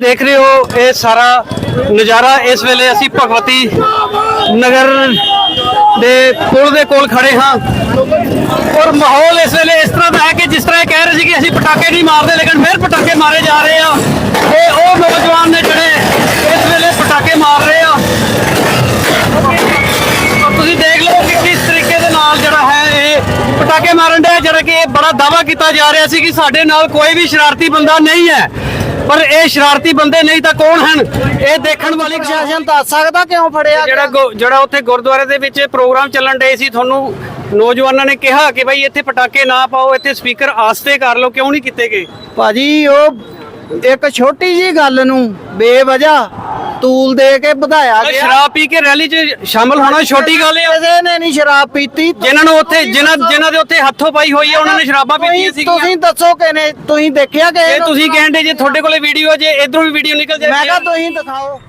ਦੇਖ ਰਹੇ ਹੋ ਇਹ ਸਾਰਾ ਨਜ਼ਾਰਾ। ਇਸ ਵੇਲੇ ਅਸੀਂ ਭਗਵਤੀ ਨਗਰ ਦੇ ਪੁਲ ਦੇ ਕੋਲ ਖੜੇ ਹਾਂ। ਔਰ ਮਾਹੌਲ ਇਸ ਵੇਲੇ ਇਸ ਤਰ੍ਹਾਂ ਦਾ ਹੈ ਕਿ ਜਿਸ ਤਰ੍ਹਾਂ ਇਹ ਕਹਿ ਰਹੇ ਸੀ ਕਿ ਅਸੀਂ ਪਟਾਕੇ ਨਹੀਂ ਮਾਰਦੇ, ਲੇਕਿਨ ਫਿਰ ਪਟਾਕੇ ਮਾਰੇ ਜਾ ਰਹੇ ਆ। ਇਹ ਉਹ ਨੌਜਵਾਨ ਨੇ ਜਿਹੜੇ ਇਸ ਵੇਲੇ ਪਟਾਕੇ ਮਾਰ ਰਹੇ ਆ। ਤੁਸੀਂ ਦੇਖ ਲਓ ਕਿ ਕਿਸ ਤਰੀਕੇ ਦੇ ਨਾਲ ਜਿਹੜਾ ਹੈ ਇਹ ਪਟਾਕੇ ਮਾਰਨ ਦਾ ਜਿਹੜਾ ਕਿ ਇਹ ਬੜਾ ਦਾਵਾ ਕੀਤਾ ਜਾ ਰਿਹਾ ਸੀ ਕਿ ਸਾਡੇ ਨਾਲ ਕੋਈ ਵੀ ਸ਼ਰਾਰਤੀ ਬੰਦਾ ਨਹੀਂ ਹੈ। ਪਰ ਇਹ ਸ਼ਰਾਰਤੀ ਬੰਦੇ ਨਹੀਂ ਤਾਂ ਕੌਣ ਹਨ? ਇਹ ਦੇਖਣ ਵਾਲੀ ਪ੍ਰਸ਼ਾਸਨ ਦੱਸ ਸਕਦਾ ਕਿਉਂ ਫੜਿਆ ਜਿਹੜਾ ਗੁ- ਜਿਹੜਾ ਉੱਥੇ ਗੁਰਦੁਆਰੇ ਦੇ ਵਿੱਚ ਪ੍ਰੋਗਰਾਮ ਚੱਲਣ ਡੇ ਸੀ ਤੁਹਾਨੂੰ ਨੌਜਵਾਨਾਂ ਨੇ ਕਿਹਾ ਕਿ ਭਾਈ ਇੱਥੇ ਪਟਾਕੇ ਨਾ ਪਾਓ ਇੱਥੇ ਸਪੀਕਰ ਆਸਤੇ ਕਰ ਲਓ ਕਿਉਂ ਨਹੀਂ ਕੀਤੇ ਗਏ? ਭਾਜੀ ਉਹ ਇੱਕ ਛੋਟੀ ਜੀ ਗੱਲ ਨੂੰ ਬੇਵਜ੍ਹਾ ਤੂਲ ਦੇ ਕੇ ਵਧਾਇਆ ਗਿਆ। ਸ਼ਰਾਬ ਪੀ ਕੇ ਰੈਲੀ 'ਚ ਸ਼ਾਮਲ ਹੋਣਾ ਛੋਟੀ ਗੱਲ ਹੈ ਕਿਸੇ ਨੇ ਨਹੀਂ ਸ਼ਰਾਬ ਪੀਤੀ। ਜਿਨ੍ਹਾਂ ਨੂੰ ਉੱਥੇ ਜਿਨ੍ਹਾਂ ਜਿਨ੍ਹਾਂ ਦੇ ਉੱਥੇ ਹੱਥੋਂ ਪਾਈ ਹੋਈ ਹੈ ਉਹਨਾਂ ਨੇ ਸ਼ਰਾਬਾਂ ਪੀਤੀਆਂ ਸੀਗੀਆਂ। ਤੁਸੀਂ ਦੱਸੋ ਕਿ ਨੇ ਤੁਸੀਂ ਦੇਖਿਆ ਕਿ ਇਹ ਤੁਸੀਂ ਕਹਿੰਦੇ ਜੇ ਤੁਹਾਡੇ ਕੋਲੇ ਵੀਡੀਓ ਜੇ ਇਧਰੋਂ ਵੀ ਵੀਡੀਓ ਨਿਕਲ ਜਾਏ ਮੈਂ ਕਿਹਾ ਤੁਸੀਂ ਦਿਖਾਓ।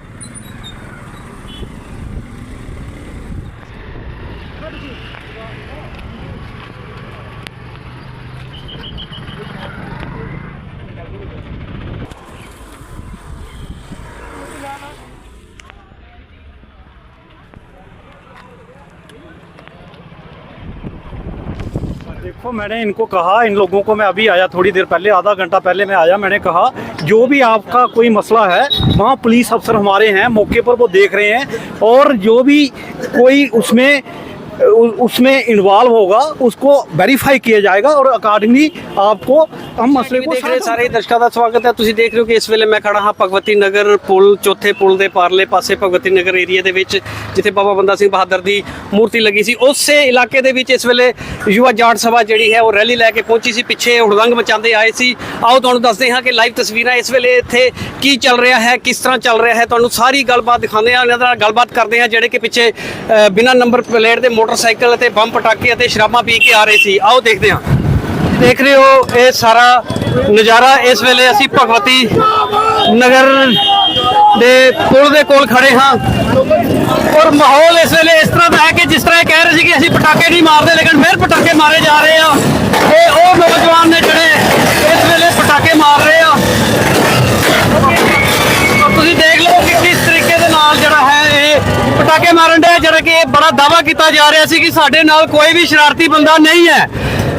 دیکھو میں نے ان کو کہا ان لوگوں کو میں ابھی آیا تھوڑی دیر پہلے آدھا گھنٹہ پہلے میں آیا میں نے کہا جو بھی آپ کا کوئی مسئلہ ہے وہاں پولیس افسر ہمارے ہیں موقع پر وہ دیکھ رہے ہیں اور جو بھی کوئی اس میں उसमें इन्वॉल्व होगा उसको वेरीफाई किया जाएगा और अकॉर्डिंगली आपको हम मसले को ਦੇਖ ਰਹੇ solve ਸਾਰੇ ਦਰਸ਼ਕਾਂ ਦਾ ਸਵਾਗਤ ਹੈ ਤੁਸੀਂ ਦੇਖ ਰਹੇ ਹੋ ਕਿ ਇਸ ਵੇਲੇ ਮੈਂ ਖੜਾ ਹਾਂ ਭਗਵਤੀ ਨਗਰ ਪੁਲ ਚੌਥੇ ਪੁਲ ਦੇ ਪਾਰਲੇ ਪਾਸੇ ਭਗਵਤੀ ਨਗਰ ਏਰੀਆ ਦੇ ਵਿੱਚ ਜਿੱਥੇ ਬਾਬਾ ਬੰਦਾ ਸਿੰਘ ਬਹਾਦਰ ਦੀ ਮੂਰਤੀ ਲੱਗੀ ਸੀ ਉਸੇ ਇਲਾਕੇ ਦੇ ਵਿੱਚ ਇਸ ਵੇਲੇ ਯੁਵਾ ਜਾਟ ਸਭਾ ਜਿਹੜੀ ਹੈ ਉਹ ਰੈਲੀ ਲੈ ਕੇ ਪਹੁੰਚੀ ਸੀ ਪਿੱਛੇ ਹੁੜਦੰਗ ਮਚਾਉਂਦੇ ਆਏ ਸੀ ਆਓ ਤੁਹਾਨੂੰ ਦੱਸਦੇ ਹਾਂ ਕਿ ਲਾਈਵ ਤਸਵੀਰਾਂ ਇਸ ਵੇਲੇ ਇੱਥੇ ਕੀ ਚੱਲ ਰਿਹਾ ਹੈ ਕਿਸ ਤਰ੍ਹਾਂ ਚੱਲ ਰਿਹਾ ਹੈ ਤੁਹਾਨੂੰ ਸਾਰੀ ਗੱਲਬਾਤ ਦਿਖਾਉਂਦੇ ਹਾਂ ਇਹਨਾਂ ਨਾਲ ਗੱਲਬਾਤ ਕਰਦੇ ਹਾਂ ਜਿਹੜੇ ਕਿ ਪਿੱਛੇ ਅ, ਬਿਨਾਂ ਨੰਬਰ ਪਲੇਟ ਦੇ ਮੋਟਰਸਾਈਕਲ ਅਤੇ ਬੰਬ ਪਟਾਕੇ ਅਤੇ ਸ਼ਰਾਬਾਂ ਪੀ ਕੇ ਆ ਰਹੇ ਸੀ। ਆਓ ਦੇਖਦੇ ਹਾਂ। ਦੇਖ ਰਹੇ ਹੋ, ਇਹ ਸਾਰਾ ਨਜ਼ਾਰਾ। ਇਸ ਵੇਲੇ ਅਸੀਂ ਭਗਵਤੀ ਨਗਰ ਦੇ ਪੁਲ ਦੇ ਕੋਲ ਖੜੇ ਹਾਂ। ਔਰ ਮਾਹੌਲ ਇਸ ਵੇਲੇ ਇਸ ਤਰ੍ਹਾਂ ਦਾ ਹੈ ਕਿ ਜਿਸ ਤਰ੍ਹਾਂ ਇਹ ਕਹਿ ਰਹੇ ਸੀ ਕਿ ਅਸੀਂ ਪਟਾਕੇ ਨਹੀਂ ਮਾਰਦੇ, ਲੇਕਿਨ ਫਿਰ ਪਟਾਕੇ ਮਾਰੇ ਜਾ ਰਹੇ ਆ। ਇਹ ਉਹ ਨੌਜਵਾਨ ਨੇ ਜਿਹੜੇ ਇਸ ਵੇਲੇ ਪਟਾਕੇ ਮਾਰ ਰਹੇ ਆ। ਪਟਾਕੇ ਮਾਰਨ ਦਾ ਜਿਹੜਾ ਕਿ ਬੜਾ ਦਾਵਾ ਕੀਤਾ ਜਾ ਰਿਹਾ ਸੀ ਕਿ ਸਾਡੇ ਨਾਲ ਕੋਈ ਵੀ ਸ਼ਰਾਰਤੀ ਬੰਦਾ ਨਹੀਂ ਹੈ।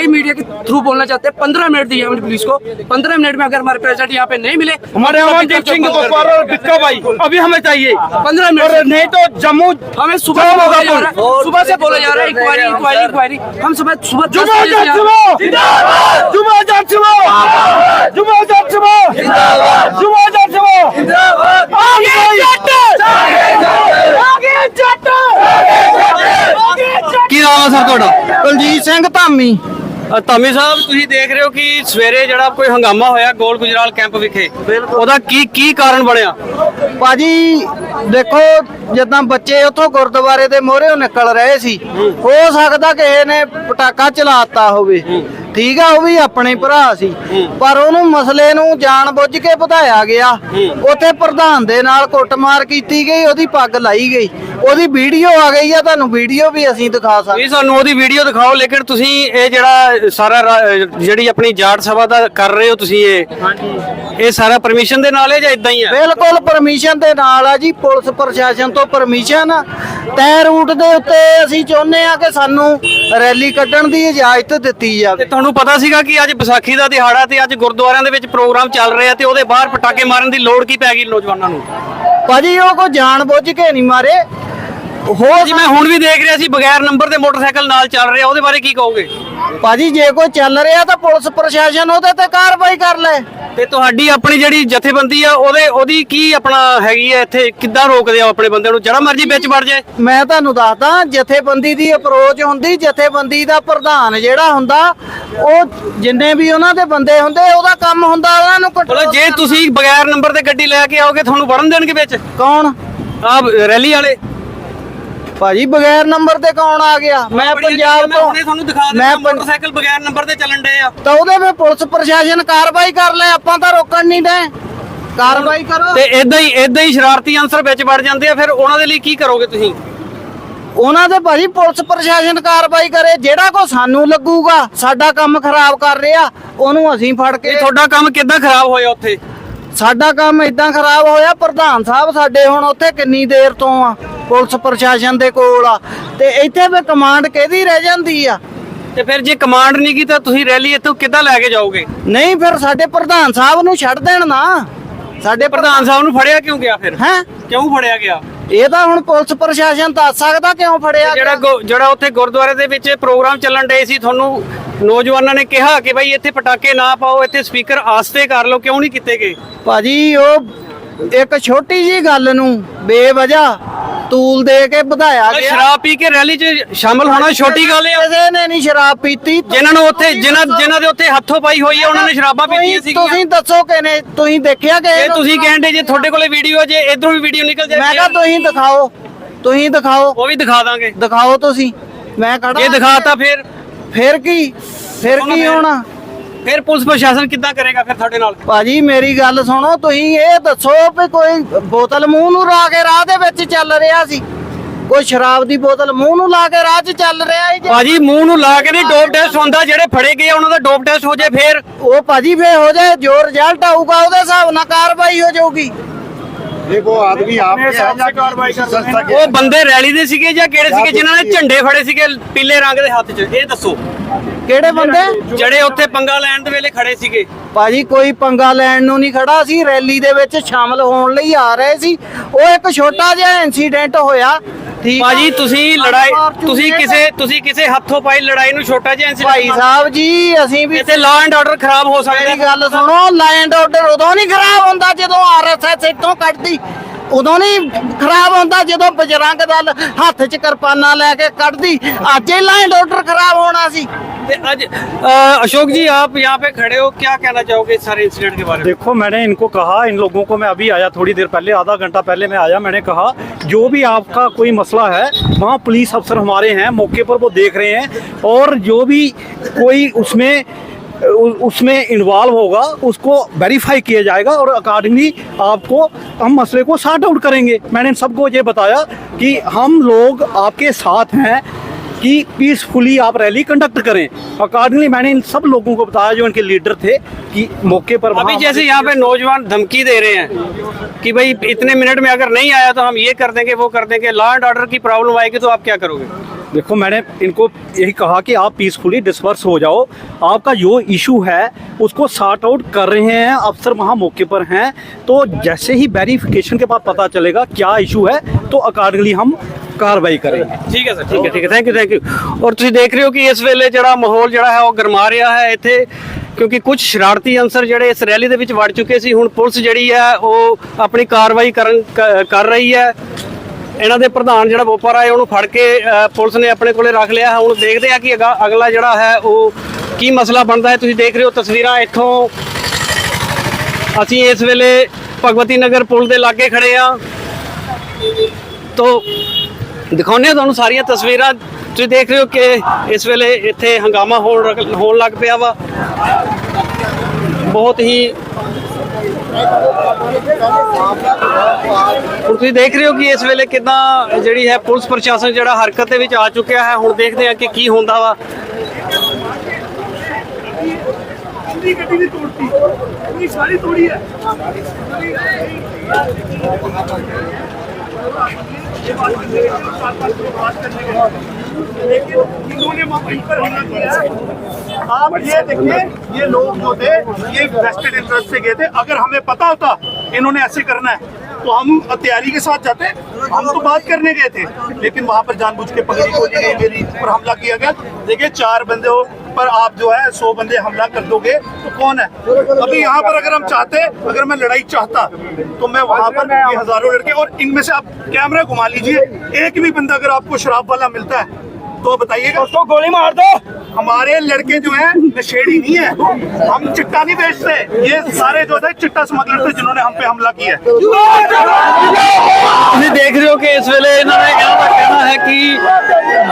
یہی میڈیا کے تھرو بولنا چاہتے ہیں۔ پندرہ منٹ دیے ہم نے پولیس کو۔ پندرہ منٹ میں اگر ہمارے پریزیڈنٹ یہاں پہ نہیں ملے ہمارے بھائی ابھی ہمیں چاہیے۔ پندرہ منٹ نہیں تو جموں ہمیں صبح صبح سے بولا جا رہا ہے۔ Inquiry inquiry inquiry. ہم صبح صبح جمعہ جات جمعہ جمعہ جمعہ ਧਾਮੀ ਸਾਹਿਬ ਤੁਸੀਂ ਦੇਖ ਰਹੇ ਹੋ ਕਿ ਸਵੇਰੇ ਜਿਹੜਾ ਕੋਈ ਹੰਗਾਮਾ ਹੋਇਆ ਗੋਲ ਗੁਜਰਾਲ ਕੈਂਪ ਵਿਖੇ। ਉਹਦਾ ਕੀ ਕੀ ਕਾਰਨ ਬਣਿਆ? ਭਾਜੀ ਦੇਖੋ ਜਦੋਂ ਬੱਚੇ ਉੱਥੋਂ ਗੁਰਦੁਆਰੇ ਦੇ ਮੋਹਰੇ ਨਿਕਲ ਰਹੇ ਸੀ ਹੋ। ਸਕਦਾ ਕਿਸੇ ਨੇ ਪਟਾਕਾ ਚਲਾਤਾ ਹੋਵੇ। ਠੀਕ ਆ ਉਹ ਵੀ ਆਪਣੇ ਭਰਾ ਸੀ। ਪਰ ਉਹਨੂੰ ਮਸਲੇ ਨੂੰ ਜਾਣ ਬੁੱਝ ਕੇ ਵਧਾਇਆ ਗਿਆ। ਉੱਥੇ ਪ੍ਰਧਾਨ ਦੇ ਨਾਲ ਕੁੱਟਮਾਰ ਕੀਤੀ ਗਈ ਉਹਦੀ ਪੱਗ ਲਾਈ ਗਈ। ਉਹਦੀ ਵੀਡੀਓ ਆ ਗਈ ਆ ਤੁਹਾਨੂੰ ਵੀਡੀਓ ਵੀ ਅਸੀਂ ਦਿਖਾ ਸਕਦੇ ਇਹ ਸਾਨੂੰ ਉਹਦੀ ਵੀਡੀਓ ਦਿਖਾਓ ਲੇਕਿਨ ਤੁਸੀਂ ਇਹ ਜਿਹੜਾ ਸਾਰਾ ਜਿਹੜੀ ਆਪਣੀ ਜਾਟ ਸਭਾ ਦਾ ਕਰ ਰਹੇ ਹੋ ਤੁਸੀਂ ਇਹ। ਇਹ ਸਾਰਾ ਪਰਮਿਸ਼ਨ ਦੇ ਨਾਲ ਹੈ ਜਾਂ ਇਦਾਂ ਹੀ ਹੈ ਬਿਲਕੁਲ ਪਰਮਿਸ਼ਨ ਦੇ ਨਾਲ ਆ ਜੀ ਪੁਲਿਸ ਪ੍ਰਸ਼ਾਸਨ ਤੋਂ ਪਰਮਿਸ਼ਨ ਤੈ ਰੂਟ ਦੇ ਉੱਤੇ ਅਸੀਂ ਚਾਹੁੰਦੇ ਆ ਕਿ ਸਾਨੂੰ ਰੈਲੀ ਕੱਢਣ ਦੀ ਇਜਾਜ਼ਤ ਦਿੱਤੀ ਜਾਵੇ। ਤੁਹਾਨੂੰ ਪਤਾ ਸੀਗਾ ਕਿ ਅੱਜ ਵਿਸਾਖੀ ਦਾ ਦਿਹਾੜਾ ਤੇ ਅੱਜ ਗੁਰਦੁਆਰਿਆਂ ਦੇ ਵਿੱਚ ਪ੍ਰੋਗਰਾਮ ਚੱਲ ਰਿਹਾ ਤੇ ਉਹਦੇ ਬਾਹਰ ਪਟਾਕੇ ਮਾਰਨ ਦੀ ਲੋੜ ਕੀ ਪੈ ਗਈ ਨੌਜਵਾਨਾਂ ਨੂੰ? ਭਾਜੀ ਉਹ ਕੋ ਜਾਣ ਬੁੱਝ ਕੇ ਨਹੀਂ ਮਾਰੇ। ਹੋ ਜੀ ਮੈਂ ਹੁਣ ਵੀ ਦੇਖ ਰਿਹਾ ਸੀ ਬਗੈਰ ਨੰਬਰ ਦੇ ਮੋਟਰਸਾਈਕਲ ਨਾਲ ਚੱਲ ਰਿਹਾ ਉਹਦੇ ਬਾਰੇ ਕੀ ਕਹੋਗੇ? ਭਾਜੀ ਜੇ ਕੋਈ ਚੱਲ ਰਿਹਾ ਤਾਂ ਪੁਲਿਸ ਪ੍ਰਸ਼ਾਸਨ ਉਹਦੇ ਤੇ ਕਾਰਵਾਈ ਕਰ ਲੈ। ਤੇ ਤੁਹਾਡੀ ਆਪਣੀ ਜਿਹੜੀ ਜਥੇਬੰਦੀ ਆ ਉਹਦੇ ਉਹਦੀ ਕੀ ਆਪਣਾ ਹੈਗੀ ਹੈ ਇੱਥੇ? ਕਿੱਦਾਂ ਰੋਕਦੇ ਹੋ ਆਪਣੇ ਬੰਦੇ ਨੂੰ? ਜਿਹੜਾ ਮਰਜ਼ੀ ਵਿੱਚ ਵੜ ਜਾਏ। ਮੈਂ ਤੁਹਾਨੂੰ ਦੱਸਦਾ ਜਥੇਬੰਦੀ ਦੀ ਅਪਰੋਚ ਹੁੰਦੀ ਜਥੇਬੰਦੀ ਦਾ ਪ੍ਰਧਾਨ ਜਿਹੜਾ ਹੁੰਦਾ ਉਹ ਜਿੰਨੇ ਵੀ ਉਹਨਾਂ ਦੇ ਬੰਦੇ ਹੁੰਦੇ ਉਹਦਾ ਕੰਮ ਹੁੰਦਾ ਉਹਨਾਂ ਨੂੰ ਮਤਲਬ ਜੇ ਤੁਸੀਂ ਬਗੈਰ ਨੰਬਰ ਤੇ ਗੱਡੀ ਲੈ ਕੇ ਆਓਗੇ ਤੁਹਾਨੂੰ ਵੜਨ ਦੇਣਗੇ ਵਿੱਚ? ਕੌਣ? ਆ ਰੈਲੀ ਵਾਲੇ। ਭਾਜੀ ਬਗੈਰ ਨੰਬਰ ਤੇ ਕੌਣ ਆ ਗਿਆ? ਮੈਂ ਪੰਜਾਬ ਮੈਂ ਹੁਣੇ ਤੁਹਾਨੂੰ ਦਿਖਾ ਤੋਂ ਦਿੰਦਾ ਮੋਟਰਸਾਈਕਲ ਬਗੈਰ ਨੰਬਰ ਤੇ ਚੱਲਣ ਡੇ ਆ। ਤਾਂ ਉਹਦੇ ਵਿੱਚ ਪੁਲਿਸ ਪ੍ਰਸ਼ਾਸਨ ਕਾਰਵਾਈ ਕਰ ਲੈ ਆਪਾਂ ਤਾਂ ਰੋਕਣ ਨਹੀਂ ਦੇ ਕਾਰਵਾਈ ਕਰੋ। ਤੇ ਇਦਾਂ ਹੀ ਇਦਾਂ ਹੀ ਸ਼ਰਾਰਤੀ ਅਨਸਰ ਵਿੱਚ ਵੜ ਜਾਂਦੇ ਆ ਫਿਰ ਉਹਨਾਂ ਦੇ ਲਈ ਕੀ ਕਰੋਗੇ ਤੁਸੀਂ? ਉਹਨਾਂ ਦੇ ਭਾਜੀ ਪੁਲਿਸ ਪ੍ਰਸ਼ਾਸਨ ਕਾਰਵਾਈ ਕਰੇ ਜਿਹੜਾ ਕੋ ਸਾਨੂੰ ਲੱਗੂਗਾ ਸਾਡਾ ਕੰਮ ਖਰਾਬ ਕਰ ਰਿਹਾ ਉਹਨੂੰ ਅਸੀਂ ਫੜ ਕੇ ਇਹ ਤੁਹਾਡਾ ਕੰਮ ਕਿੱਦਾਂ ਖਰਾਬ ਹੋਇਆ ਉੱਥੇ? ਸਾਡਾ ਕੰਮ ਇਦਾਂ ਖਰਾਬ ਹੋਇਆ ਪ੍ਰਧਾਨ ਸਾਹਿਬ ਸਾਡੇ ਹੁਣ ਉੱਥੇ ਕਿੰਨੀ ਦੇਰ ਤੋਂ ਆ? ਪੁਲਿਸ ਪ੍ਰਸ਼ਾਸਨ ਦੇ ਕੋਲ ਆ ਤੇ ਇੱਥੇ ਵੀ ਕਮਾਂਡ ਕਿਹਦੀ ਰਹਿ ਜਾਂਦੀ ਆ? ਤੇ ਫਿਰ ਜੇ ਕਮਾਂਡ ਨਹੀਂ ਕੀਤਾ ਤੁਸੀਂ ਰੈਲੀ ਇੱਥੋਂ ਕਿੱਦਾਂ ਲੈ ਕੇ ਜਾਓਗੇ? ਨਹੀਂ ਫਿਰ ਸਾਡੇ ਪ੍ਰਧਾਨ ਸਾਹਿਬ ਨੂੰ ਛੱਡ ਦੇਣ ਨਾ। ਸਾਡੇ ਪ੍ਰਧਾਨ ਸਾਹਿਬ ਨੂੰ ਫੜਿਆ ਕਿਉਂ ਗਿਆ ਫਿਰ? ਹੈ? ਕਿਉਂ ਫੜਿਆ ਗਿਆ? ਇਹ ਤਾਂ ਹੁਣ ਪੁਲਿਸ ਪ੍ਰਸ਼ਾਸਨ ਦੱਸ ਸਕਦਾ ਕਿਉਂ ਫੜਿਆ ਜਿਹੜਾ। ਗੁ- ਜਿਹੜਾ ਉੱਥੇ ਗੁਰਦੁਆਰੇ ਦੇ ਵਿੱਚ ਪ੍ਰੋਗਰਾਮ ਚੱਲਣ ਡੇ ਸੀ ਤੁਹਾਨੂੰ ਨੌਜਵਾਨਾਂ ਨੇ ਕਿਹਾ ਕਿ ਭਾਈ ਇੱਥੇ ਪਟਾਕੇ ਨਾ ਪਾਓ ਇੱਥੇ ਸਪੀਕਰ ਆਸਤੇ ਕਰ ਲਓ ਕਿਉਂ ਨਹੀਂ ਕੀਤੇ ਗਏ? ਭਾਜੀ ਉਹ ਇੱਕ ਛੋਟੀ ਜੀ ਗੱਲ ਨੂੰ ਬੇਵਜ੍ਹਾ ਤੂਲ ਦੇ ਕੇ ਵਧਾਇਆ ਗਿਆ। ਸ਼ਰਾਬ ਪੀ ਕੇ ਰੈਲੀ 'ਚ ਸ਼ਾਮਲ ਹੋਣਾ ਛੋਟੀ ਗੱਲ ਹੈ ਕਿਸੇ ਨੇ ਨਹੀਂ ਸ਼ਰਾਬ ਪੀਤੀ। ਜਿਨ੍ਹਾਂ ਨੂੰ ਉੱਥੇ ਜਿਨ੍ਹਾਂ ਜਿਨ੍ਹਾਂ ਦੇ ਉੱਥੇ ਹੱਥੋਂ ਪਾਈ ਹੋਈ ਹੈ ਉਹਨਾਂ ਨੇ ਸ਼ਰਾਬਾਂ ਪੀਤੀਆਂ ਸੀਗੀਆਂ। ਤੁਸੀਂ ਦੱਸੋ ਕਿ ਨੇ ਤੁਸੀਂ ਦੇਖਿਆ ਕਿ ਇਹ ਤੁਸੀਂ ਕਹਿੰਦੇ ਜੇ ਤੁਹਾਡੇ ਕੋਲੇ ਵੀਡੀਓ ਜੇ ਇਧਰੋਂ ਵੀ ਵੀਡੀਓ ਨਿਕਲ ਜਾਏ ਮੈਂ ਕਿਹਾ ਤੁਸੀਂ ਦਿਖਾਓ। ਤੁਸੀਂ ਦਿਖਾਓ। ਉਹ ਵੀ ਦਿਖਾ ਦਾਂਗੇ। ਦਿਖਾਓ ਤੁਸੀਂ। ਮੈਂ ਕਹੜਾ ਜੇ ਦਿਖਾਤਾ ਫਿਰ ਫਿਰ ਕੀ ਫਿਰ ਕੀ ਹੋਣਾ? ਫਿਰ ਪੁਲਿਸ ਪ੍ਰਸ਼ਾਸਨ ਕਿੱਦਾਂ ਕਰੇਗਾ ਫਿਰ ਤੁਹਾਡੇ ਨਾਲ? ਭਾਜੀ ਮੇਰੀ ਗੱਲ ਸੁਣੋ ਤੁਸੀਂ ਇਹ ਦੱਸੋ ਵੀ ਕੋਈ ਬੋਤਲ ਮੂੰਹ ਨੂੰ ਲਾ ਕੇ ਰਾਹ ਦੇ ਵਿੱਚ ਚੱਲ ਰਿਹਾ ਸੀ। ਕੋਈ ਸ਼ਰਾਬ ਦੀ ਬੋਤਲ ਮੂੰਹ ਨੂੰ ਲਾ ਕੇ ਰਾਹ 'ਚ ਚੱਲ ਰਿਹਾ ਜੀ ਭਾਜੀ ਮੂੰਹ ਨੂੰ ਲਾ ਕੇ ਨਹੀਂ ਡੋਪ ਟੈਸਟ ਹੁੰਦਾ ਜਿਹੜੇ ਫੜੇ ਗਏ ਉਹਨਾਂ ਦਾ ਡੋਪ ਟੈਸਟ ਹੋ ਜਾਏ ਫਿਰ। ਉਹ ਭਾਜੀ ਫੇਰ ਹੋ ਜਾਏ ਜੋ ਰਿਜ਼ਲਟ ਆਊਗਾ ਉਹਦੇ ਹਿਸਾਬ ਨਾਲ ਕਾਰਵਾਈ ਹੋ ਜਾਊਗੀ। ਦੇਖੋ ਆਦਮੀ ਆਪ ਸਾਹਮਣੇ ਕਾਰਵਾਈ ਕਰ ਉਹ ਬੰਦੇ ਰੈਲੀ ਦੇ ਸੀਗੇ ਜਾਂ ਕਿਹੜੇ ਸੀਗੇ ਜਿਨ੍ਹਾਂ ਨੇ ਝੰਡੇ ਫੜੇ ਸੀਗੇ ਪੀਲੇ ਰੰਗ ਦੇ ਹੱਥ 'ਚ? ਇਹ ਦੱਸੋ। ਕਿਹੜੇ ਬੰਦੇ? ਜਿਹੜੇ ਉੱਥੇ ਪੰਗਾ ਲੈਣ ਦੇ ਵੇਲੇ ਖੜੇ ਸੀਗੇ। ਭਾਜੀ ਕੋਈ ਪੰਗਾ ਲੈਣ ਨੂੰ ਨਹੀਂ ਖੜਾ ਸੀ। ਰੈਲੀ ਦੇ ਵਿੱਚ ਸ਼ਾਮਲ ਹੋਣ ਲਈ ਆ ਰਹੇ ਸੀ। ਉਹ ਇੱਕ ਛੋਟਾ ਜਿਹਾ ਇਨਸੀਡੈਂਟ ਹੋਇਆ। ਠੀਕ ਆ? ਭਾਜੀ ਤੁਸੀਂ ਲੜਾਈ ਤੁਸੀਂ ਕਿਸੇ ਤੁਸੀਂ ਕਿਸੇ ਹੱਥੋਂ ਪਾਈ ਲੜਾਈ ਨੂੰ ਛੋਟਾ ਜਿਹਾ ਭਾਈ incident- ਸਾਹਿਬ ਜੀ ਅਸੀਂ ਵੀ ਇੱਥੇ ਲਾਅ ਐਂਡ ਆਰਡਰ ਖਰਾਬ ਹੋ ਸਕਦਾ। ਹੈ ਗੱਲ ਸੁਣੋ ਲੈਂਡ ਆਰਡਰ ਉਦੋਂ ਨਹੀਂ ਖਰਾਬ ਹੁੰਦਾ ਜਦੋਂ ਆਰਐਸਐਸ ਇੱਥੋਂ ਕੱਢਦੀ ਉਦੋਂ ਨਹੀਂ ਖਰਾਬ ਹੁੰਦਾ ਜਦੋਂ ਬਜਰੰਗ ਦਲ ਹੱਥ 'ਚ ਕਿਰਪਾਨਾਂ ਲੈ ਕੇ ਕੱਢਦੀ ਅੱਜ ਹੀ ਲੈਂਡ ਆਰਡਰ ਖਰਾਬ ਹੋਣਾ ਸੀ ਤੇ ਅੱਜ अ, अशोक जी आप यहाँ पे खड़े हो क्या कहना चाहोगे इस सारे इंसिडेंट के बारे में देखो मैंने इनको कहा इन लोगों को मैं अभी आया थोड़ी देर पहले आधा घंटा पहले मैं आया मैंने कहा जो भी आपका कोई मसला है वहाँ पुलिस अफसर हमारे हैं मौके पर वो देख रहे हैं और जो भी कोई उसमें اس میں انوالو ہوگا اس کو ویریفائی کیا جائے گا اور اکارڈنگلی آپ کو ہم مسئلے کو سارٹ آؤٹ کریں گے۔ میں نے سب کو یہ بتایا کہ ہم لوگ آپ کے ساتھ ہیں کہ پیسفلی آپ ریلی کنڈکٹ کریں۔ اکارڈنگلی میں نے ان سب لوگوں کو بتایا جو ان کے لیڈر تھے کہ موقع پر ابھی جیسے یہاں پہ نوجوان دھمکی دے رہے ہیں کہ بھائی اتنے منٹ میں اگر نہیں آیا تو ہم یہ کر دیں گے وہ کر دیں گے۔ Law and order key problem آئے گی تو آپ کیا کرو گے؟ देखो मैंने इनको यही कहा कि आप पीसफुली डिस्पर्स हो जाओ आपका जो इशू है उसको सॉर्ट आउट कर रहे हैं अफसर वहाँ मौके पर हैं तो जैसे ही वेरिफिकेशन के बाद पता चलेगा क्या इशू है तो अकॉर्डिंगली हम कार्रवाई करेंगे ਠੀਕ ਹੈ ਸਰ ਠੀਕ ਹੈ ਠੀਕ ਹੈ ਥੈਂਕ ਯੂ ਥੈਂਕ ਯੂ ਔਰ ਤੁਸੀਂ ਦੇਖ ਰਹੇ ਹੋ ਕਿ ਇਸ ਵੇਲੇ ਜਿਹੜਾ ਮਾਹੌਲ ਜਿਹੜਾ ਹੈ ਉਹ ਗਰਮਾ ਰਿਹਾ ਹੈ ਇੱਥੇ ਕਿਉਂਕਿ ਕੁਝ ਸ਼ਰਾਰਤੀ ਅੰਸਰ ਜਿਹੜੇ ਇਸ ਰੈਲੀ ਦੇ ਵਿੱਚ ਵੜ ਚੁੱਕੇ ਸੀ ਹੁਣ ਪੁਲਿਸ ਜਿਹੜੀ ਹੈ ਉਹ ਆਪਣੀ ਕਾਰਵਾਈ ਕਰਨ ਕ- ਕਰ ਰਹੀ ਹੈ ਇਹਨਾਂ ਦੇ ਪ੍ਰਧਾਨ ਜਿਹੜਾ ਬੋਪਰ ਆਏ, ਉਹਨੂੰ ਫੜ ਕੇ ਪੁਲਿਸ ਨੇ ਆਪਣੇ ਕੋਲੇ ਰੱਖ ਲਿਆ। ਹੈ ਹੁਣ ਦੇਖਦੇ ਆ ਕਿ ਅਗਾ- ਅਗਲਾ ਜਿਹੜਾ ਹੈ, ਉਹ ਕੀ ਮਸਲਾ ਬਣਦਾ ਹੈ। ਤੁਸੀਂ ਦੇਖ ਰਹੇ ਹੋ ਤਸਵੀਰਾਂ ਇੱਥੋਂ। ਅਸੀਂ ਇਸ ਵੇਲੇ ਭਗਵਤੀ ਨਗਰ ਪੁਲ ਦੇ ਲਾਗੇ ਖੜੇ ਆ। ਤੋਂ, ਦਿਖਾਉਂਦੇ ਹਾਂ ਤੁਹਾਨੂੰ ਸਾਰੀਆਂ ਤਸਵੀਰਾਂ। ਤੁਸੀਂ ਦੇਖ ਰਹੇ ਹੋ ਕਿ ਇਸ ਵੇਲੇ ਇੱਥੇ ਹੰਗਾਮਾ ਹੋਣ ਲੱਗ- ਹੋਣ ਲੱਗ ਪਿਆ ਵਾ। ਬਹੁਤ ਹੀ ਹੁਣ ਤੁਸੀਂ ਦੇਖ ਰਹੇ ਹੋ ਕਿ ਇਸ ਵੇਲੇ ਕਿਦਾਂ ਜਿਹੜੀ ਹੈ ਪੁਲਿਸ ਪ੍ਰਸ਼ਾਸਨ ਜਿਹੜਾ ਹਰਕਤ ਦੇ ਵਿੱਚ ਆ ਚੁੱਕਿਆ ਹੈ, ਹੁਣ ਦੇਖਦੇ ਹਾਂ ਕਿ ਕੀ ਹੁੰਦਾ ਵਾ। لیکن انہوں نے پر حملہ کیا آپ یہ دیکھیں، یہ لوگ جو تھے، یہ ویسٹڈ انٹرسٹ سے گئے تھے۔ اگر ہمیں پتا ہوتا انہوں نے ایسے کرنا ہے، تو ہم تیاری کے ساتھ جاتے، ہم تو بات کرنے گئے تھے، لیکن وہاں پر جان بوجھ کے پگڑی کو لیے میری پر حملہ کیا گیا۔ دیکھیں، چار بندے ہو پر آپ جو ہے سو بندے حملہ کر دو گے تو کون ہے؟ ابھی یہاں پر اگر ہم چاہتے اگر میں لڑائی چاہتا تو میں وہاں اچھا، پر ہزاروں لڑکے اور ان میں سے آپ کیمرہ گھما لیجیے۔ ایک بھی بندہ اگر آپ کو شراب والا ملتا ہے तो बताइएगा उसको गोली मार दो हमारे लड़के जो हैं नशेड़ी नहीं है हम चिट्टा नहीं बेचते ये सारे जो थे चिट्टा स्मगलर थे जिन्होंने हम पे हमला किया है ਤੁਸੀਂ ਦੇਖ ਰਹੇ ਹੋ ਕਿ ਇਸ ਵੇਲੇ ਇਹਨਾਂ ਦਾ ਇਹਨਾਂ ਦਾ ਕਹਿਣਾ ਹੈ ਕਿ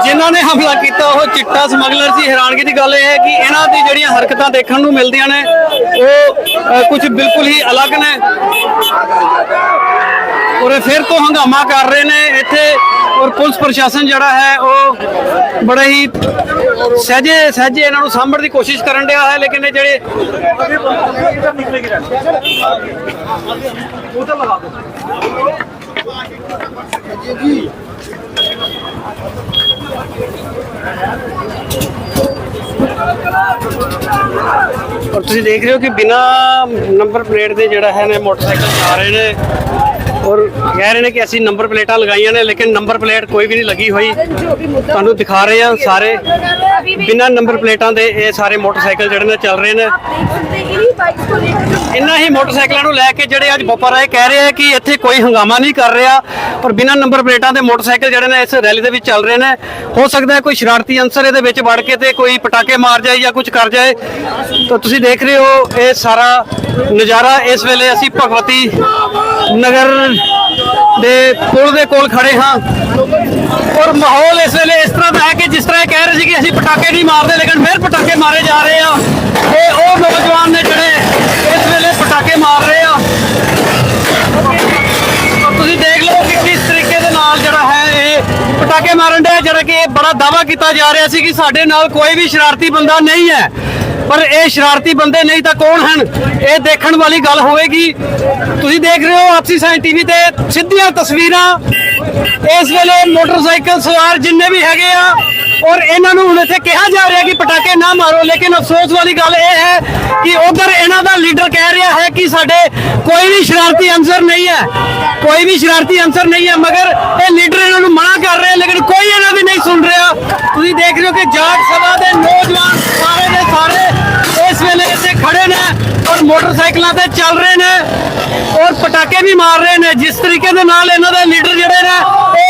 ਜਿਨ੍ਹਾਂ ਨੇ ਹਮਲਾ ਕੀਤਾ ਉਹ ਚਿੱਟਾ ਸਮਗਲਰ ਸੀ ਹੈਰਾਨਗੀ ਦੀ ਗੱਲ ਇਹ ਹੈ ਕਿ ਇਹਨਾਂ ਦੀ ਜਿਹੜੀਆਂ ਹਰਕਤਾਂ ਦੇਖਣ ਨੂੰ ਮਿਲਦੀਆਂ ਨੇ ਉਹ ਕੁਝ ਬਿਲਕੁਲ ਹੀ ਅਲੱਗ ਨੇ ਔਰ ਇਹ ਫਿਰ ਤੋਂ ਹੰਗਾਮਾ ਕਰ ਰਹੇ ਨੇ ਇੱਥੇ ਔਰ ਪੁਲਿਸ ਪ੍ਰਸ਼ਾਸਨ ਜਿਹੜਾ ਹੈ ਉਹ ਬੜਾ ਹੀ ਸਹਜੇ ਸਹਜੇ ਇਹਨਾਂ ਨੂੰ ਸਾਂਭਣ ਦੀ ਕੋਸ਼ਿਸ਼ ਕਰਨ ਡਿਆ ਹੈ, ਲੇਕਿਨ ਇਹ ਜਿਹੜੇ ਔਰ ਤੁਸੀਂ ਦੇਖ ਰਹੇ ਹੋ ਕਿ ਬਿਨਾ ਨੰਬਰ ਪਲੇਟ ਦੇ ਜਿਹੜਾ ਹੈ ਨੇ ਮੋਟਰਸਾਈਕਲ ਚਲਾ ਰਹੇ ਨੇ। ਔਰ ਕਹਿ ਰਹੇ ਨੇ ਕਿ ਅਸੀਂ ਨੰਬਰ ਪਲੇਟਾਂ ਲਗਾਈਆਂ ਨੇ, ਲੇਕਿਨ ਨੰਬਰ ਪਲੇਟ ਕੋਈ ਵੀ ਨਹੀਂ ਲੱਗੀ ਹੋਈ। ਤੁਹਾਨੂੰ ਦਿਖਾ ਰਹੇ ਆ ਸਾਰੇ। ਬਿਨਾਂ ਨੰਬਰ ਪਲੇਟਾਂ ਦੇ ਇਹ ਸਾਰੇ ਮੋਟਰਸਾਈਕਲ ਜਿਹੜੇ ਨੇ ਚੱਲ ਰਹੇ ਨੇ। ਇੰਨਾ ਹੀ ਮੋਟਰਸਾਈਕਲਾਂ ਨੂੰ ਲੈ ਕੇ ਜਿਹੜੇ ਅੱਜ ਬੋਪਰ ਆਏ ਕਹਿ ਰਹੇ ਆ ਕਿ ਇੱਥੇ ਕੋਈ ਹੰਗਾਮਾ ਨਹੀਂ ਕਰ ਰਿਹਾ ਪਰ ਬਿਨਾਂ ਨੰਬਰ ਪਲੇਟਾਂ ਦੇ ਮੋਟਰਸਾਈਕਲ ਜਿਹੜੇ ਨੇ ਇਸ ਰੈਲੀ ਦੇ ਵਿੱਚ ਚੱਲ ਰਹੇ ਨੇ। ਹੋ ਸਕਦਾ ਹੈ ਕੋਈ ਸ਼ਰਾਰਤੀ ਅੰਸਰ ਇਹਦੇ ਵਿੱਚ ਵੜ ਕੇ ਤੇ ਕੋਈ ਪਟਾਕੇ ਮਾਰ ਜਾਏ ਜਾਂ ਕੁਝ ਕਰ ਜਾਏ। ਤਾਂ ਤੁਸੀਂ ਦੇਖ ਰਹੇ ਹੋ ਇਹ ਸਾਰਾ ਨਜ਼ਾਰਾ। ਇਸ ਵੇਲੇ ਅਸੀਂ ਭਗਵਤੀ ਨਗਰ ਦੇ ਪੁਲ ਦੇ ਕੋਲ ਖੜੇ ਹਾਂ। ਔਰ ਮਾਹੌਲ ਇਸ ਵੇਲੇ ਇਸ ਤਰ੍ਹਾਂ ਦਾ ਹੈ ਕਿ ਜਿਸ ਤਰ੍ਹਾਂ ਕਹਿ ਰਹੇ ਸੀ ਕਿ ਅਸੀਂ ਪਟਾਕੇ ਨਹੀਂ ਮਾਰਦੇ, ਲੇਕਿਨ ਫਿਰ ਪਟਾਕੇ ਮਾਰੇ ਜਾ ਰਹੇ ਆ। ਇਹ ਉਹ ਨੌਜਵਾਨ ਨੇ ਜਿਹੜੇ ਇਸ ਵੇਲੇ ਪਟਾਕੇ ਮਾਰ ਰਹੇ ਆ। ਤੁਸੀਂ ਦੇਖ ਲਓ ਕਿ ਕਿਸ ਤਰੀਕੇ ਦੇ ਨਾਲ ਜਿਹੜਾ ਹੈ ਇਹ ਪਟਾਕੇ ਮਾਰਨ ਦਾ ਜਿਹੜਾ ਕਿ ਬੜਾ ਦਾਵਾ ਕੀਤਾ ਜਾ ਰਿਹਾ ਸੀ ਕਿ ਸਾਡੇ ਨਾਲ ਕੋਈ ਵੀ ਸ਼ਰਾਰਤੀ ਬੰਦਾ ਨਹੀਂ ਹੈ। ਪਰ ਇਹ ਸ਼ਰਾਰਤੀ ਬੰਦੇ ਨਹੀਂ ਤਾਂ ਕੌਣ ਹਨ? ਇਹ ਦੇਖਣ ਵਾਲੀ ਗੱਲ ਹੋਵੇਗੀ। ਤੁਸੀਂ ਦੇਖ ਰਹੇ ਹੋ ਆਪਸੀ ਸਾਇੰਸ ਟੀਵੀ ਤੇ ਸਿੱਧੀਆਂ ਤਸਵੀਰਾਂ। ਇਸ ਵੇਲੇ ਮੋਟਰਸਾਈਕਲ ਸਵਾਰ ਜਿੰਨੇ ਵੀ ਹੈਗੇ ਆ, ਔਰ ਇਹਨਾਂ ਨੂੰ ਹੁਣ ਇੱਥੇ ਕਿਹਾ ਜਾ ਰਿਹਾ ਕਿ ਪਟਾਕੇ ਨਾ ਮਾਰੋ, ਲੇਕਿਨ ਅਫਸੋਸ ਵਾਲੀ ਗੱਲ ਇਹ ਹੈ ਕਿ ਉਧਰ ਇਹਨਾਂ ਦਾ ਲੀਡਰ ਕਹਿ ਰਿਹਾ ਹੈ ਕਿ ਸਾਡੇ ਕੋਈ ਵੀ ਸ਼ਰਾਰਤੀ ਅੰਸਰ ਨਹੀਂ ਹੈ। ਕੋਈ ਵੀ ਸ਼ਰਾਰਤੀ ਅੰਸਰ ਨਹੀਂ ਹੈ, ਮਗਰ ਇਹ ਲੀਡਰ ਇਹਨਾਂ ਨੂੰ ਮਨਾ ਕਰ ਰਿਹਾ, ਲੇਕਿਨ ਕੋਈ ਇਹਨਾਂ ਦੀ ਨਹੀਂ ਸੁਣ ਰਿਹਾ। ਤੁਸੀਂ ਦੇਖ ਰਹੇ ਹੋ ਕਿ ਜਾਟ ਸਭਾ ਦੇ ਨੌਜਵਾਨ ਸਾਰੇ ਦੇ ਸਾਰੇ ਇਸ ਵੇਲੇ ਇੱਥੇ ਖੜੇ ਨੇ ਔਰ ਮੋਟਰਸਾਈਕਲਾਂ ਤੇ ਚੱਲ ਰਹੇ ਨੇ ਔਰ ਪਟਾਕੇ ਵੀ ਮਾਰ ਰਹੇ ਨੇ। ਜਿਸ ਤਰੀਕੇ ਦੇ ਨਾਲ ਇਹਨਾਂ ਦੇ ਲੀਡਰ ਜਿਹੜੇ ਨੇ,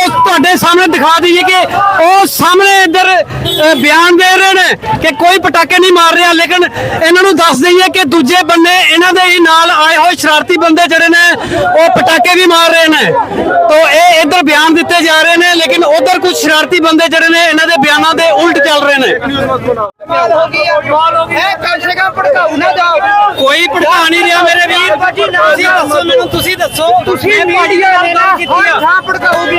ਉਹ ਤੁਹਾਡੇ ਸਾਹਮਣੇ ਦਿਖਾ ਦਈਏ ਕਿ ਉਹ ਸਾਹਮਣੇ ਇੱਧਰ ਬਿਆਨ ਦੇ ਰਹੇ ਨੇ ਕਿ ਕੋਈ ਪਟਾਕੇ ਨਹੀਂ ਮਾਰ ਰਿਹਾ ਲੇਕਿਨ ਇਹਨਾਂ ਨੂੰ ਦੱਸ ਦਈਏ ਕਿ ਦੂਜੇ ਬੰਨੇ ਇਹਨਾਂ ਦੇ ਹੀ ਨਾਲ ਆਏ ਹੋਏ ਸ਼ਰਾਰਤੀ ਬੰਦੇ ਜਿਹੜੇ ਨੇ ਉਹ ਪਟਾਕੇ ਵੀ ਮਾਰ ਰਹੇ ਨੇ। ਤੋਂ ਇਹ ਇੱਧਰ ਬਿਆਨ ਦਿੱਤੇ ਜਾ ਰਹੇ ਨੇ ਲੇਕਿਨ ਉਧਰ ਕੁਝ ਸ਼ਰਾਰਤੀ ਬੰਦੇ ਜਿਹੜੇ ਨੇ ਇਹਨਾਂ ਦੇ ਬਿਆਨਾਂ ਦੇ ਉਲਟ ਚੱਲ ਰਹੇ ਨੇ। ਕੋਈ ਭੜਕਾ ਨਹੀਂ ਰਿਹਾ ਮੇਰੇ ਵੀਰ। ਤੁਸੀਂ ਦੱਸੋ ਮੈਨੂੰ ਤੁਸੀਂ ਦੱਸੋ। ਤੁਸੀਂ ਮੀਡੀਆ ਨੇ ਨਾ ਹਾਂ ਭੜਕਾਉਗੀ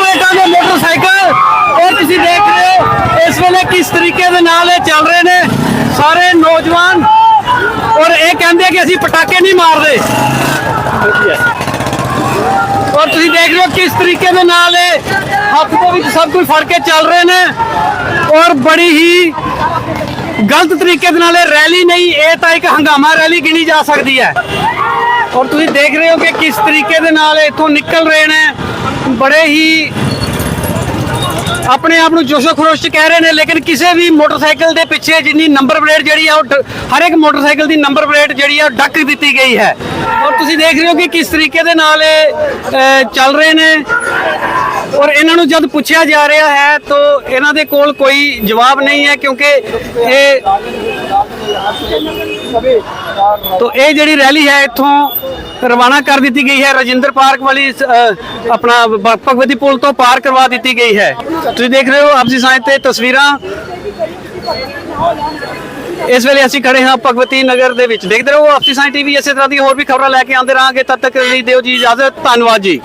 ਨਾਲ ਇਹ ਚੱਲ ਰਹੇ ਨੇ ਸਾਰੇ ਨੌਜਵਾਨ। ਔਰ ਇਹ ਕਹਿੰਦੇ ਕਿ ਅਸੀਂ ਪਟਾਕੇ ਨਹੀਂ ਮਾਰਦੇ। ਔਰ ਤੁਸੀਂ ਦੇਖ ਰਹੇ ਹੋ ਕਿਸ ਤਰੀਕੇ ਦੇ ਨਾਲ ਇਹ ਹੱਥ ਦੇ ਵਿੱਚ ਸਭ ਕੁਝ ਫੜ ਕੇ ਚੱਲ ਰਹੇ ਨੇ। ਔਰ ਬੜੀ ਹੀ ਗਲਤ ਤਰੀਕੇ ਦੇ ਨਾਲ ਇਹ ਰੈਲੀ ਨਹੀਂ, ਇਹ ਤਾਂ ਇੱਕ ਹੰਗਾਮਾ ਰੈਲੀ ਗਿਣੀ ਜਾ ਸਕਦੀ ਹੈ। ਔਰ ਤੁਸੀਂ ਦੇਖ ਰਹੇ ਹੋ ਕਿ ਕਿਸ ਤਰੀਕੇ ਦੇ ਨਾਲ ਇਹ ਇੱਥੋਂ ਨਿਕਲ ਰਹੇ ਨੇ। ਬੜੇ ਹੀ ਆਪਣੇ ਆਪ ਨੂੰ ਜੋਸ਼ੋ ਖਰੋਸ਼ ਚ ਕਹਿ ਰਹੇ ਨੇ, ਲੇਕਿਨ ਕਿਸੇ ਵੀ ਮੋਟਰਸਾਈਕਲ ਦੇ ਪਿੱਛੇ ਜਿੰਨੀ ਨੰਬਰ ਪਲੇਟ ਜਿਹੜੀ ਆ, ਉਹ ਹਰ ਇੱਕ ਮੋਟਰਸਾਈਕਲ ਦੀ ਨੰਬਰ ਪਲੇਟ ਜਿਹੜੀ ਆ, ਉਹ ਡੱਕ ਦਿੱਤੀ ਗਈ ਹੈ। ਔਰ ਤੁਸੀਂ ਦੇਖ ਰਹੇ ਹੋ ਕਿ ਕਿਸ ਤਰੀਕੇ ਦੇ ਨਾਲ ਇਹ ਚੱਲ ਰਹੇ ਨੇ। ਔਰ ਇਹਨਾਂ ਨੂੰ ਜਦ ਪੁੱਛਿਆ ਜਾ ਰਿਹਾ ਹੈ, ਤਾਂ ਇਹਨਾਂ ਦੇ ਕੋਲ ਕੋਈ ਜਵਾਬ ਨਹੀਂ ਹੈ, ਕਿਉਂਕਿ ਇਹ ਤੋ ਇਹ ਜਿਹੜੀ ਰੈਲੀ ਹੈ ਇੱਥੋਂ ਰਵਾਨਾ ਕਰ ਦਿੱਤੀ ਗਈ ਹੈ। ਰਜਿੰਦਰ ਪਾਰਕ ਵਾਲੀ ਅ, ਆਪਣਾ ਭ- ਭਗਵਤੀ ਪੁਲ ਤੋਂ ਪਾਰ ਕਰਵਾ ਦਿੱਤੀ ਗਈ ਹੈ। ਤੁਸੀਂ ਦੇਖ ਰਹੇ ਹੋ ਆਪਸੀ ਸਾਇੰਸ ਤੇ ਤਸਵੀਰਾਂ। ਇਸ ਵੇਲੇ ਅਸੀਂ ਖੜੇ ਹਾਂ ਭਗਵਤੀ ਨਗਰ ਦੇ ਵਿੱਚ। ਦੇਖਦੇ ਰਹੋ ਆਪਸੀ ਸਾਇੰਸ ਟੀਵੀ ਇਸੇ ਤਰ੍ਹਾਂ ਦੀ ਹੋਰ ਵੀ ਖਬਰਾਂ ਲੈ ਕੇ ਆਉਂਦੇ ਰਹਾਂਗੇ। ਤਦ ਤੱਕ ਲਈ ਦਿਓ ਜੀ ਇਜਾਜ਼ਤ। ਧੰਨਵਾਦ ਜੀ।